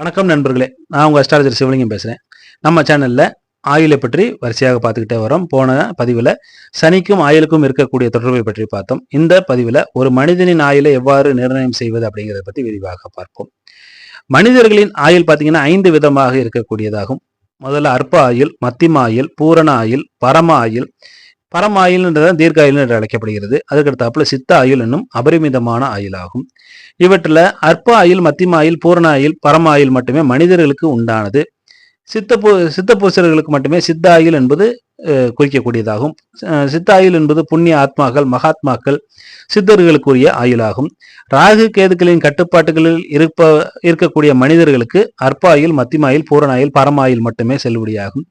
வணக்கம் நண்பர்களே. நான் உங்கள் அஸ்ட்ராலஜர் சிவலிங்கம் பேசுகிறேன் நம்ம சேனலில் ஆயிலை பற்றி வரிசையாக பார்த்துக்கிட்டே வரோம். போன பதிவில் சனிக்கும் ஆயிலுக்கும் இருக்கக்கூடிய தொடர்பை பற்றி பார்த்தோம். இந்த பதிவில் ஒரு மனிதனின் ஆயுளை எவ்வாறு நிர்ணயம் செய்வது அப்படிங்கிறத பற்றி விரிவாக பார்ப்போம். மனிதர்களின் ஆயுள் பார்த்தீங்கன்னா ஐந்து விதமாக இருக்கக்கூடியதாகும். முதல்ல அற்ப ஆயுள் மத்திம ஆயுள் பூரண ஆயுள் பரம ஆயுள் பரம ஆயுள்ன்றதான் தீர்க்க ஆயுள் என்று அழைக்கப்படுகிறது. அதற்கடுத்தாப்புல சித்த ஆயுள் என்னும் அபரிமிதமான ஆயுளாகும். இவற்றில் அற்ப ஆயுள் மத்திம ஆயுள் பூரண ஆயுள் பரம ஆயுள் மட்டுமே மனிதர்களுக்கு உண்டானது. சித்த பூ சித்த பூசர்களுக்கு மட்டுமே சித்த ஆயுள் என்பது குறிக்கக்கூடியதாகும். சித்த ஆயுள் என்பது புண்ணிய ஆத்மாக்கள் மகாத்மாக்கள் சித்தர்களுக்குரிய ஆயுளாகும். ராகு கேதுக்களின் கட்டுப்பாட்டுகளில் இருப்ப இருக்கக்கூடிய மனிதர்களுக்கு அற்பாயில் ஆயுள் பூரணாயில் பரமாயில் பூரண மட்டுமே செல்லுபடியாகும்.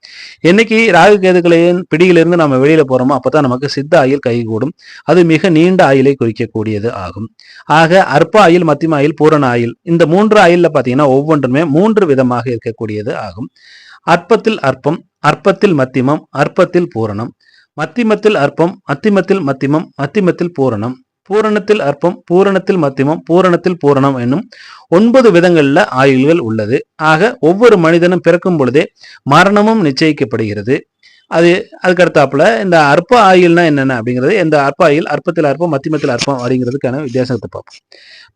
என்னைக்கு ராகு கேதுக்களின் பிடியிலிருந்து நம்ம வெளியில போறோமோ அப்பதான் நமக்கு சித்த ஆயுள் கைகூடும். அது மிக நீண்ட ஆயுளை குறிக்கக்கூடியது ஆகும். ஆக அற்ப ஆயுள் மத்திமாயில் பூரண ஆயுள் இந்த மூன்று ஆயுள்ல பாத்தீங்கன்னா ஒவ்வொன்றுமே மூன்று விதமாக இருக்கக்கூடியது ஆகும். அற்பத்தில் அற்பம் அற்பத்தில் மத்திமம் அற்பத்தில் பூரணம். மத்திமத்தில் அற்பம் மத்திமத்தில் மத்திமம் மத்திமத்தில் பூரணம். பூரணத்தில் அற்பம் பூரணத்தில் மத்திமம் பூரணத்தில் பூரணம் என்னும் ஒன்பது விதங்கள்ல ஆயுள்கள் உள்ளது. ஆக ஒவ்வொரு மனிதனும் பிறக்கும் பொழுதே மரணமும் நிச்சயிக்கப்படுகிறது. அது அதுக்கடுத்தாப்புல இந்த அற்ப ஆயில்னா என்னென்ன அப்படிங்கிறது இந்த அற்ப ஆயில் அற்பத்தில் அற்பம் மத்தியமத்தில் அற்பம் அப்படிங்கிறதுக்கான வித்தியாசத்தை பார்ப்போம்.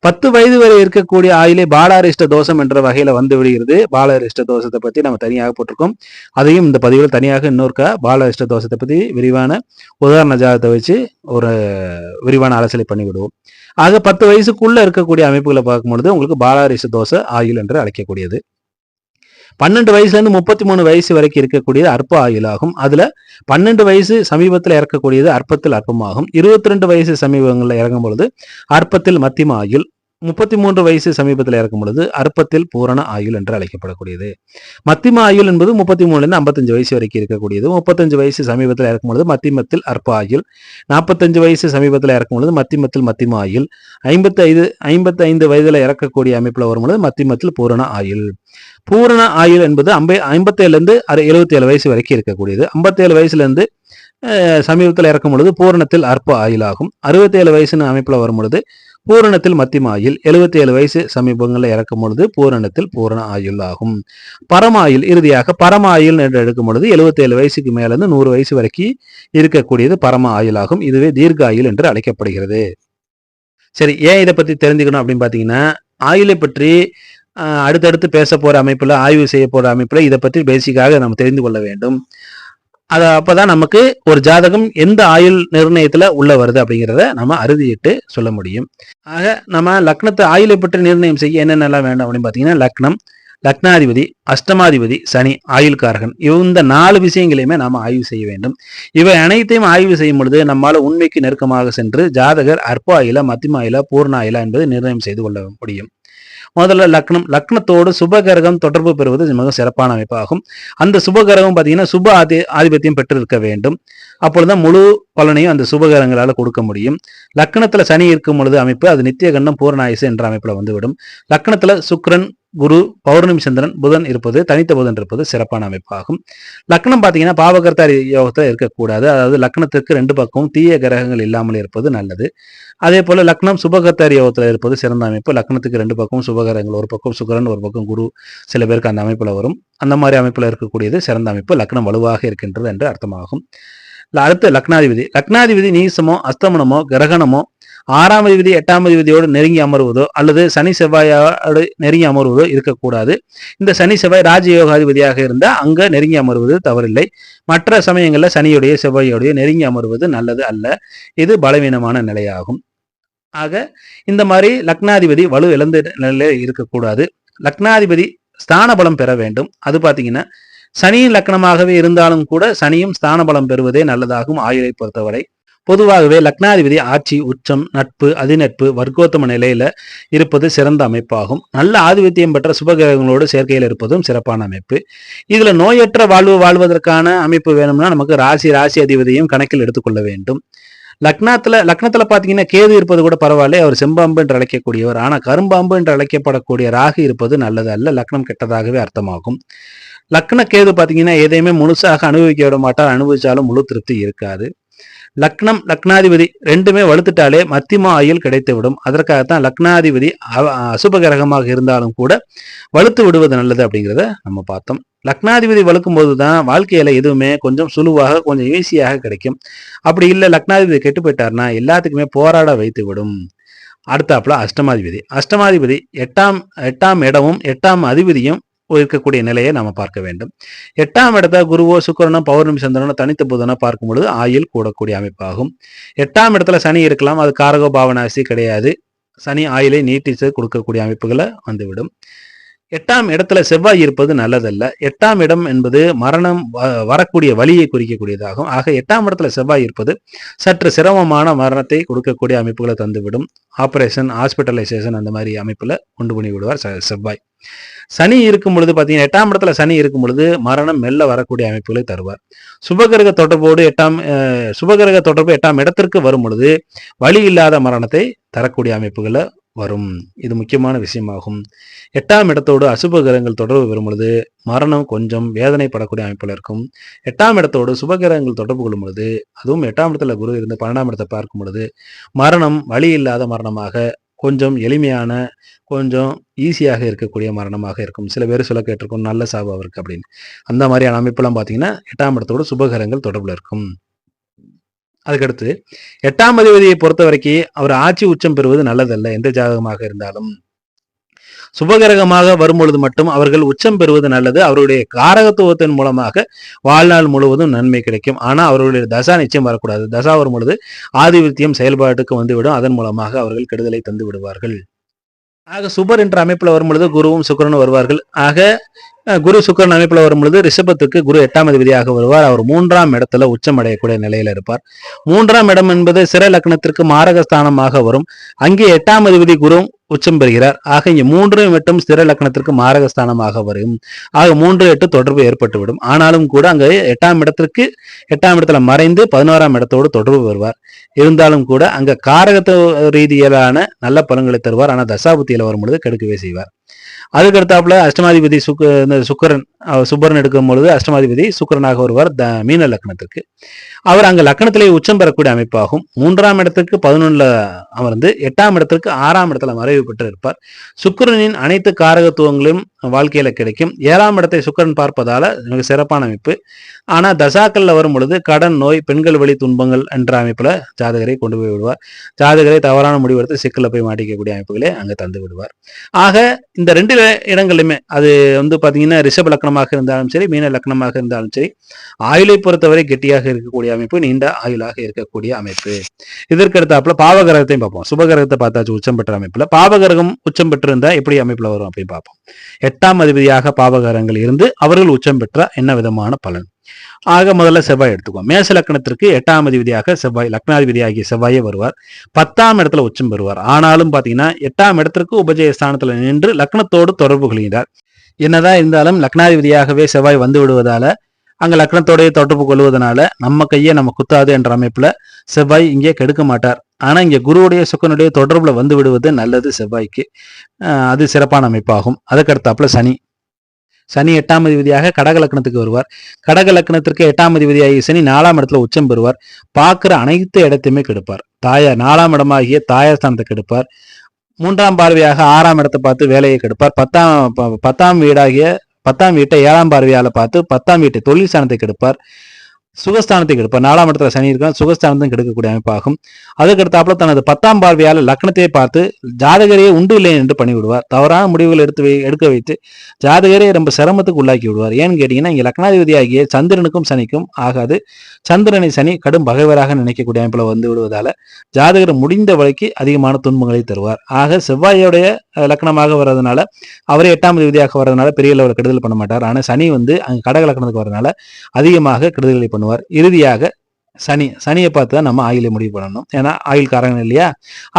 பத்து வயது வரை இருக்கக்கூடிய ஆயுளே பாலாரிஷ்ட தோஷம் என்ற வகையில வந்து விடுகிறது. பாலாரிஷ்ட தோஷத்தை பத்தி நம்ம தனியாக போட்டிருக்கோம். அதையும் இந்த பதிவில் தனியாக இன்னொருக்கா பாலாரிஷ்ட தோஷத்தை பத்தி விரிவான உதாரண ஜாதத்தை வச்சு ஒரு விரிவான அரசியலை பண்ணிவிடுவோம். ஆக பத்து வயசுக்குள்ள இருக்கக்கூடிய அமைப்புகளை பார்க்கும்பொழுது உங்களுக்கு பாலாரிஷ்ட தோஷ ஆயுள் என்று அழைக்கக்கூடியது. பன்னெண்டு வயசுல இருந்து முப்பத்தி மூணு வயசு வரைக்கும் இருக்கக்கூடியது அற்ப ஆயுளாகும். அதுல பன்னெண்டு வயசு சமீபத்தில் இறக்கக்கூடியது அற்பத்தில் அற்பமாகும். இருபத்தி ரெண்டு வயசு சமீபங்களில் இறங்கும் பொழுது அற்பத்தில் மத்திம ஆயுள் முப்பத்தி மூன்று வயசு சமீபத்தில் இறக்கும் பொழுது அற்பத்தில் பூரண ஆயுள் என்று அழைக்கப்படக்கூடியது. மத்திம ஆயுள் என்பது முப்பத்தி மூணுலேருந்து ஐம்பத்தஞ்சு வயசு வரைக்கும் இருக்கக்கூடியது. முப்பத்தஞ்சு வயசு சமீபத்தில் இறக்கும் பொழுது மத்திமத்தில் அற்ப ஆயுள். நாற்பத்தஞ்சு வயசு சமீபத்தில் இறக்கும் பொழுது மத்திமத்தில் மத்திம ஆயுள். ஐம்பத்தி ஐந்து ஐம்பத்தி ஐந்து வயதில் இறக்கக்கூடிய அமைப்புல வரும் பொழுது மத்திமத்தில் பூரண ஆயுள். பூரண ஆயுள் என்பது ஐம்ப ஐம்பத்தேழுல இருந்து அறு எழுபத்தி ஏழு வயசு வரைக்கும் இருக்கக்கூடியது. ஐம்பத்தேழு வயசுல இருந்து சமீபத்தில் இறக்கும் பொழுது பூரணத்தில் அற்ப ஆயுள் ஆகும். அறுபத்தேழு வயசுன்னு அமைப்புல வரும் பொழுது பூரணத்தில் மத்திம ஆயுள் எழுபத்தி ஏழு வயசு சமீபங்களில் இறக்கும் பொழுது பூரணத்தில் பூரண ஆயுள் ஆகும் பரமாயுள் இறுதியாக பரம ஆயுள் என்று எடுக்கும் பொழுது எழுபத்தி ஏழு வயசுக்கு மேல இருந்து நூறு வயசு வரைக்கும் இருக்கக்கூடியது பரம ஆயுள் ஆகும் இதுவே தீர்க்க ஆயுள் என்று அழைக்கப்படுகிறது. சரி ஏன் இதை பத்தி தெரிஞ்சுக்கணும் அப்படின்னு பாத்தீங்கன்னா ஆயுளை பற்றி ஆஹ், அடுத்தடுத்து பேச போற அமைப்புல ஆய்வு செய்ய போற அமைப்புல இதை பற்றி பேசிக்காக நம்ம தெரிந்து கொள்ள வேண்டும். அது அப்போதான் நமக்கு ஒரு ஜாதகம் எந்த ஆயுள் நிர்ணயத்தில் உள்ள வருது அப்படிங்கிறத நம்ம அறுதியிட்டு சொல்ல முடியும். ஆக நம்ம லக்னத்தை ஆயுளை பற்றி நிர்ணயம் செய்ய என்னென்னலாம் வேண்டும் அப்படின்னு பார்த்தீங்கன்னா லக்னம் லக்னாதிபதி அஷ்டமாதிபதி சனி ஆயுள்காரகன். இந்த நாலு விஷயங்களையுமே நாம் ஆய்வு செய்ய வேண்டும். இவை அனைத்தையும் ஆய்வு செய்யும் பொழுது நம்மால் உண்மைக்கு நெருக்கமாக சென்று ஜாதகர் அற்ப ஆயிலா மத்திமாயிலா பூர்ணாயிலா பூர்ண என்பதை நிர்ணயம் செய்து கொள்ள முடியும். முதல்ல லக்னம் லக்னத்தோடு சுபகரகம் தொடர்பு பெறுவது மிக சிறப்பான அமைப்பாகும். அந்த சுபகிரகம் பார்த்தீங்கன்னா சுப ஆதி ஆதிபத்தியம் பெற்றிருக்க வேண்டும். அப்பொழுதுதான் முழு பலனையும் அந்த சுபகிரகங்களால கொடுக்க முடியும். லக்னத்துல சனி இருக்கும் பொழுது அமைப்பு அது நித்திய கண்டம் பூர்ணாயுசு என்ற அமைப்புல வந்துவிடும். லக்னத்துல சுக்கிரன் குரு பௌர்ணமி சந்திரன் புதன் இருப்பது தனித்த புதன் இருப்பது சிறப்பான அமைப்பாகும். லக்னம் பார்த்தீங்கன்னா பாவகர்த்தாரி யோகத்தில் இருக்கக்கூடாது. அதாவது லக்னத்திற்கு ரெண்டு பக்கமும் தீய கிரகங்கள் இல்லாமல் இருப்பது நல்லது. அதே போல லக்னம் சுபகர்த்தாரி யோகத்தில் இருப்பது சிறந்த அமைப்பு. லக்னத்துக்கு ரெண்டு பக்கமும் சுபகிரகங்கள் ஒரு பக்கம் சுகரன் ஒரு பக்கம் குரு. சில பேருக்கு அந்த அமைப்பில் வரும். அந்த மாதிரி அமைப்பில் இருக்கக்கூடியது சிறந்த அமைப்பு. லக்னம் வலுவாக இருக்கின்றது என்று அர்த்தமாகும். அடுத்து லக்னாதிபதி. லக்னாதிபதி நீசமோ அஸ்தமனமோ கிரகணமோ ஆறாம் அதிபதி எட்டாம் அதிபதியோடு நெருங்கி அமர்வதோ அல்லது சனி செவ்வாயோடு நெருங்கி அமர்வதோ இருக்கக்கூடாது. இந்த சனி செவ்வாய் ராஜயோகாதிபதியாக இருந்தால் அங்க நெருங்கி அமர்வது தவறில்லை. மற்ற சமயங்களில் சனியுடைய செவ்வாயோடைய நெருங்கி அமர்வது நல்லது அல்ல. இது பலவீனமான நிலையாகும். ஆக இந்த மாதிரி லக்னாதிபதி வலு இழந்த நிலையில இருக்கக்கூடாது. லக்னாதிபதி ஸ்தான பலம் பெற வேண்டும். அது பார்த்தீங்கன்னா சனியின் லக்னமாகவே இருந்தாலும் கூட சனியும் ஸ்தான பலம் பெறுவதே நல்லதாகும் ஆயுளை பொறுத்தவரை. பொதுவாகவே லக்னாதிபதி ஆட்சி உச்சம் நட்பு அதிநட்பு வர்க்கோத்தம நிலையில இருப்பது சிறந்த அமைப்பாகும். நல்ல ஆதிபத்தியம் பெற்ற சுபகிரகங்களோடு சேர்க்கையில் இருப்பதும் சிறப்பான அமைப்பு. இதுல நோயற்ற வாழ்வு வாழ்வதற்கான அமைப்பு வேணும்னா நமக்கு ராசி ராசி அதிபதியும் கணக்கில் எடுத்துக்கொள்ள வேண்டும். லக்னத்துல லக்னத்துல பாத்தீங்கன்னா கேது இருப்பது கூட பரவாயில்ல. அவர் செம்பாம்பு என்று அழைக்கக்கூடியவர். ஆனா கரும்பாம்பு என்று அழைக்கப்படக்கூடிய ராகு இருப்பது நல்லது அல்ல லக்னம் கெட்டதாகவே அர்த்தமாகும். லக்ன கேது பாத்தீங்கன்னா எதையுமே முழுசாக அனுபவிக்க விட மாட்டார். அனுபவிச்சாலும் முழு திருப்தி இருக்காது. லக்னம் லக்னாதிபதி ரெண்டுமே வலுத்துட்டாலே மத்தியம ஆயுள் கிடைத்துவிடும். அதற்காகத்தான் லக்னாதிபதி அசுப கிரகமாக இருந்தாலும் கூட வலுத்து விடுவது நல்லது அப்படிங்கிறத நம்ம பார்த்தோம். லக்னாதிபதி வலுக்கும் போது தான் வாழ்க்கையில எதுவுமே கொஞ்சம் சுலுவாக கொஞ்சம் ஈஸியாக கிடைக்கும். அப்படி இல்லை லக்னாதிபதி கெட்டு போயிட்டாருன்னா எல்லாத்துக்குமே போராட வைத்து விடும் அடுத்தாப்புல அஷ்டமாதிபதி. அஷ்டமாதிபதி எட்டாம் எட்டாம் இடமும் எட்டாம் அதிபதியும் இருக்கக்கூடிய நிலையை நம்ம பார்க்க வேண்டும். எட்டாம் இடத்த குருவோ சுக்கரனோ பௌர்ணமி சந்திரனோ தனித்த புதனோ பார்க்கும் பொழுது ஆயுள் கூடக்கூடிய அமைப்பாகும். எட்டாம் இடத்துல சனி இருக்கலாம். அது காரகோ பாவனாசி கிடையாது. சனி ஆயிலை நீட்டித்து கொடுக்கக்கூடிய அமைப்புகளை வந்துவிடும். எட்டாம் இடத்துல செவ்வாய் இருப்பது நல்லதல்ல. எட்டாம் இடம் என்பது மரணம் வ- வரக்கூடிய வழியை குறிக்கக்கூடியதாகும். ஆக எட்டாம் இடத்துல செவ்வாய் இருப்பது சற்று சிரமமான மரணத்தை கொடுக்கக்கூடிய அமைப்புகளை தந்துவிடும். ஆபரேஷன் ஹாஸ்பிட்டலைசேஷன் அந்த மாதிரி அமைப்புல கொண்டு பண்ணி விடுவார் செவ்வாய். சனி இருக்கும் பொழுது பார்த்தீங்கன்னா எட்டாம் இடத்துல சனி இருக்கும் பொழுது மரணம் மெல்ல வரக்கூடிய அமைப்புகளை தருவார். சுபகிரக தொடர்போடு எட்டாம் சுபகிரக தொடர்பு எட்டாம் இடத்திற்கு வரும் பொழுது வழி இல்லாத மரணத்தை தரக்கூடிய அமைப்புகளை வரும். இது முக்கியமான விஷயமாகும். எட்டாம் இடத்தோடு அசுபகிரகங்கள் தொடர்பு பெறும் பொழுது மரணம் கொஞ்சம் வேதனைப்படக்கூடிய அமைப்பில் இருக்கும். எட்டாம் இடத்தோடு சுபகிரகங்கள் தொடர்பு கொள்ளும் பொழுது அதுவும் எட்டாம் இடத்துல குரு இருந்து பன்னெண்டாம் இடத்தை பார்க்கும் பொழுது மரணம் வழி இல்லாத மரணமாக கொஞ்சம் எளிமையான கொஞ்சம் ஈஸியாக இருக்கக்கூடிய மரணமாக இருக்கும். சில பேர் சொல்ல கேட்டிருக்கும் நல்ல சாபம் இருக்குது அப்படின்னு. அந்த மாதிரியான அமைப்பெல்லாம் பார்த்தீங்கன்னா எட்டாம் இடத்தோடு சுபகரங்கள் தொடர்பில் இருக்கும். அதுக்கடுத்து எட்டாம் அதிபதியை பொறுத்த வரைக்கும் அவர் ஆட்சி உச்சம் பெறுவது நல்லதல்ல எந்த ஜாதகமாக இருந்தாலும். சுபகிரகமாக வரும்பொழுது மட்டும் அவர்கள் உச்சம் பெறுவது நல்லது. அவருடைய காரகத்துவத்தின் மூலமாக வாழ்நாள் முழுவதும் நன்மை கிடைக்கும். ஆனால் அவர்களுடைய தசா நிச்சயம் வரக்கூடாது. தசா வரும் பொழுது ஆதிபத்தியம் செயல்பாட்டுக்கு வந்துவிடும். அதன் மூலமாக அவர்கள் கெடுதலை தந்து விடுவார்கள் ஆக சுபர் என்ற அமைப்பில் வரும் பொழுது குருவும் சுக்கரனும் வருவார்கள். ஆக குரு சுக்கரன் அமைப்பில் வரும்பொழுது ரிஷபத்துக்கு குரு எட்டாம் அதிபதியாக வருவார். அவர் மூன்றாம் இடத்துல உச்சமடையக்கூடிய நிலையில இருப்பார். மூன்றாம் இடம் என்பது சிற லக்னத்திற்கு மாரகஸ்தானமாக வரும். அங்கே எட்டாம் அதிபதி குரு உச்சம் பெறுகிறார். ஆக இங்கே மூன்று எட்டும் ஸ்திர லக்னத்திற்கு மாரகஸ்தானமாக வரும். ஆக மூன்று எட்டு தொடர்பு ஏற்பட்டுவிடும். ஆனாலும் கூட அங்கே எட்டாம் இடத்திற்கு எட்டாம் இடத்துல மறைந்து பதினோராம் இடத்தோடு தொடர்பு வருவார் இருந்தாலும் கூட அங்கே காரகத்து ரீதியிலான நல்ல பலன்களை தருவார். ஆனால் தசாபுத்தியில் வரும்பொழுது கெடுக்கவே செய்வார். அதுக்கடுத்தாப்புல அஷ்டமாதிபதி சுக்க இந்த சுக்கரன் சுப்பரன் எடுக்கும் பொழுது அஷ்டமாதிபதி சுக்கரனாக வருவார் த மீன லக்னத்திற்கு. அவர் அங்க லக்னத்திலே உச்சம் பெறக்கூடிய அமைப்பாகும். மூன்றாம் இடத்துக்கு பதினொன்னுல அமர்ந்து எட்டாம் இடத்திற்கு ஆறாம் இடத்துல மறைவு பெற்று இருப்பார் சுக்கிரனின் அனைத்து காரகத்துவங்களும் வாழ்க்கையில கிடைக்கும். ஏழாம் இடத்தை சுக்கிரன் பார்ப்பதால மிக சிறப்பான அமைப்பு. ஆனா தசாக்கள்ல வரும் பொழுது கடன் நோய் பெண்கள் வழி துன்பங்கள் என்ற அமைப்புல ஜாதகரை கொண்டு போய் விடுவார். ஜாதகரை தவறான முடிவெடுத்து சிக்கலில் போய் மாட்டிக்கக்கூடிய அமைப்புகளை அங்கே தந்து விடுவார். ஆக இந்த ரெண்டு இடங்களிலுமே அது வந்து பார்த்தீங்கன்னா ரிஷப லக்னமாக இருந்தாலும் சரி மீன லக்னமாக இருந்தாலும் சரி ஆயுளை பொறுத்தவரை கெட்டியாக இருக்கக்கூடிய அமைப்பு நீண்ட ஆயுளாக இருக்கக்கூடிய அமைப்பு. இதற்கு அடுத்தாப்புல பாவகிரகத்தையும் பார்ப்போம். சுபகிரகத்தை பார்த்தாச்சு உச்சம் பெற்ற அமைப்புல. பாவகிரகம் உச்சம் பெற்றிருந்தா எப்படி அமைப்புல வரும் அப்படின்னு பார்ப்போம். எட்டாம் அதிபதியாக பாவகிரகங்கள் இருந்து அவர்கள் உச்சம் பெற்ற என்ன விதமான பலன்? ஆக முதல்ல செவ்வாய் எடுத்துக்குவோம். மேச லக்னத்திற்கு எட்டாம் அதிபதியாக செவ்வாய் லக்னாதிபதியாகிய செவ்வாயே வருவார். பத்தாம் இடத்துல உச்சம் பெறுவார். ஆனாலும் பாத்தீங்கன்னா எட்டாம் இடத்திற்கு உபஜய ஸ்தானத்துல நின்று லக்னத்தோடு தொடர்பு கொள்கிறார். என்னதான் இருந்தாலும் லக்னாதிபதியாகவே செவ்வாய் வந்து விடுவதால அங்க லக்னத்தோடய தொடர்பு கொள்வதனால நம்ம கையை நம்ம குத்தாது என்ற அமைப்புல செவ்வாய் இங்கே கெடுக்க மாட்டார். ஆனா இங்க குருவுடைய சுக்கனுடைய தொடர்புல வந்து விடுவது நல்லது செவ்வாய்க்கு. அது சிறப்பான அமைப்பாகும். அதுக்கடுத்தாப்புல சனி. சனி எட்டாம் அதிபதியாக கடக லக்னத்துக்கு வருவார். கடக லக்னத்திற்கு எட்டாம் அதிபதியாகிய சனி நாலாம் இடத்துல உச்சம் பெறுவார். பார்க்குற அனைத்து இடத்தையுமே கெடுப்பார். தாயார் நாலாம் இடமாகிய தாயார் ஸ்தானத்தை கெடுப்பார். மூன்றாம் பார்வையாக ஆறாம் இடத்தை பார்த்து வேலையை கெடுப்பார். பத்தாம் ப- பத்தாம் வீடாகிய பத்தாம் வீட்டை ஏழாம் பார்வையால் பார்த்து பத்தாம் வீட்டை தொழில் ஸ்தானத்தை கெடுப்பார். சுகஸ்தானத்தை கெடுப்பார் நாலாம் இடத்துல சனி இருக்கும் சுகஸ்தானத்தையும் கெடுக்கக்கூடிய அமைப்பாகும். அதுக்கடுத்தாப்புல தனது பத்தாம் பார்வையால் லக்னத்தை பார்த்து ஜாதகரையே உண்டு இல்லை என்று பண்ணிவிடுவார். தவறான முடிவுகள் எடுத்து வை எடுக்க வைத்து ஜாதகரே ரொம்ப சிரமத்துக்கு உள்ளாக்கி விடுவார். ஏன்னு கேட்டீங்கன்னா இங்கே லக்னாதிபதி ஆகிய சந்திரனுக்கும் சனிக்கும் ஆகாது. சந்திரனை சனி கடும் பகைவராக நினைக்கக்கூடிய அமைப்பில் வந்து விடுவதால ஜாதகர் முடிந்த வழிக்கு அதிகமான துன்பங்களை தருவார். ஆக செவ்வாயோடைய லக்னமாக வர்றதுனால அவரே எட்டாம் விதியாக வர்றதுனால பெரிய லெவலில் கெடுதல் பண்ண மாட்டார். ஆனால் சனி வந்து அங்கே கடக லக்னத்துக்கு வரதுனால அதிகமாக கெடுதல்களை பண்ணுவார். இறுதியாக சனி சனியை பார்த்து தான் நம்ம ஆயிலை முடிவு பண்ணணும். ஏன்னா ஆயுள் காரகம் இல்லையா?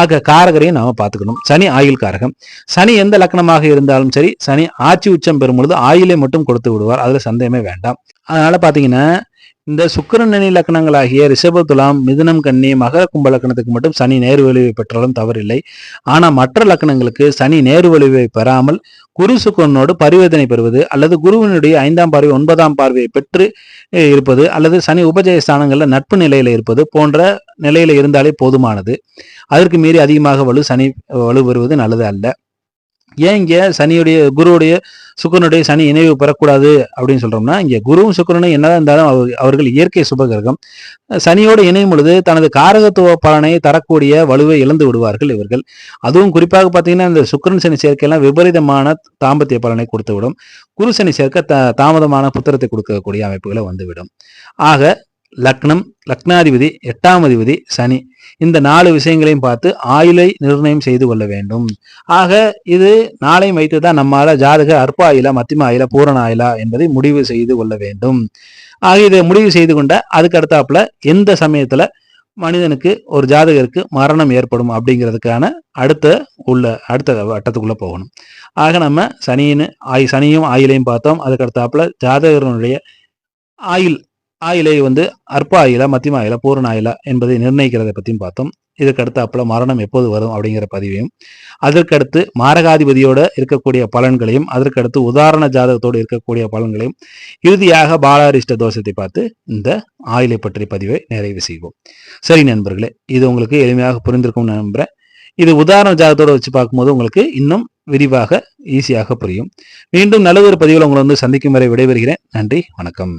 ஆக காரகரையும் நாம பார்த்துக்கணும். சனி ஆயுள் காரகம். சனி எந்த லக்னமாக இருந்தாலும் சரி சனி ஆட்சி உச்சம் பெறும் பொழுது ஆயிலை மட்டும் கொடுத்து விடுவார். அதுல சந்தேகமே வேண்டாம். அதனால பாத்தீங்கன்னா இந்த சுக்கிரன் நிலை லக்னங்களாகிய ரிஷப துலாம் மிதுனம் கன்னி மகர கும்ப லக்னத்துக்கு மட்டும் சனி நேர் வலிவை பெற்றாலும் தவறில்லை. ஆனால் மற்ற லக்னங்களுக்கு சனி நேர் வலிவை பெறாமல் குரு சுக்கரனோடு பரிவர்த்தனை பெறுவது அல்லது குருவினுடைய ஐந்தாம் பார்வை ஒன்பதாம் பார்வையை பெற்று இருப்பது அல்லது சனி உபஜய ஸ்தானங்களில் நட்பு நிலையில இருப்பது போன்ற நிலையில இருந்தாலே போதுமானது. அதற்கு மீறி அதிகமாக வலு சனி வலு பெறுவது நல்லது அல்ல. ஏன் இங்கே சனியுடைய குருவுடைய சுக்கரனுடைய சனி இணைவு பெறக்கூடாது அப்படின்னு சொல்றோம்னா இங்கே குருவும் சுக்கரனும் என்னதான் இருந்தாலும் அவர்- அவர்கள் இயற்கை சுபகிரகம். சனியோடு இணையும் பொழுது தனது காரகத்துவ பலனை தரக்கூடிய வலுவை இழந்து விடுவார்கள் இவர்கள். அதுவும் குறிப்பாக பார்த்தீங்கன்னா இந்த சுக்கிரன் சனி சேர்க்கையெல்லாம் விபரீதமான தாம்பத்திய பலனை கொடுத்து விடும் குரு சனி சேர்க்கை த தாமதமான புத்திரத்தை கொடுக்கக்கூடிய அமைப்புகளை வந்துவிடும். ஆக லக்னம் லக்னாதிபதி எட்டாம் அதிபதி சனி. இந்த நாலு விஷயங்களையும் பார்த்து ஆயுளை நிர்ணயம் செய்து கொள்ள வேண்டும். ஆக இது நாளையும் வைத்து தான் நம்மால ஜாதக அற்ப ஆயிலா மத்திம ஆயிலா பூரண ஆயிலா என்பதை முடிவு செய்து கொள்ள வேண்டும். ஆக இதை முடிவு செய்து கொண்ட அதுக்கு அடுத்தாப்புல எந்த சமயத்துல மனிதனுக்கு ஒரு ஜாதகருக்கு மரணம் ஏற்படும் அப்படிங்கிறதுக்கான அடுத்த உள்ள அடுத்த வட்டத்துக்குள்ள போகணும். ஆக நம்ம சனியின் ஆய் சனியும் ஆயிலையும் பார்த்தோம். அதுக்கு அடுத்தாப்புல ஜாதகருடைய ஆயில் ஆயிலை வந்து அற்ப ஆயிலா மத்தியம ஆயிலா பூரண ஆயிலா என்பதை நிர்ணயிக்கிறத பற்றியும் பார்த்தோம். இதற்கடுத்து அப்பல மரணம் எப்போது வரும் அப்படிங்கிற பதிவையும் அதற்கடுத்து மாரகாதிபதியோட இருக்கக்கூடிய பலன்களையும் அதற்கடுத்து உதாரண ஜாதகத்தோடு இருக்கக்கூடிய பலன்களையும் இறுதியாக பாலாரிஷ்ட தோஷத்தை பார்த்து இந்த ஆயிலை பற்றிய பதிவை நிறைவு செய்வோம். சரி நண்பர்களே இது உங்களுக்கு எளிமையாக புரிந்திருக்கும்னு நம்புறேன். இது உதாரண ஜாதகத்தோடு வச்சு பார்க்கும்போது உங்களுக்கு இன்னும் விரிவாக ஈஸியாக புரியும். மீண்டும் நல்ல ஒரு பதிவில் உங்களை வந்து சந்திக்கும் வரை விடைபெறுகிறேன். நன்றி வணக்கம்.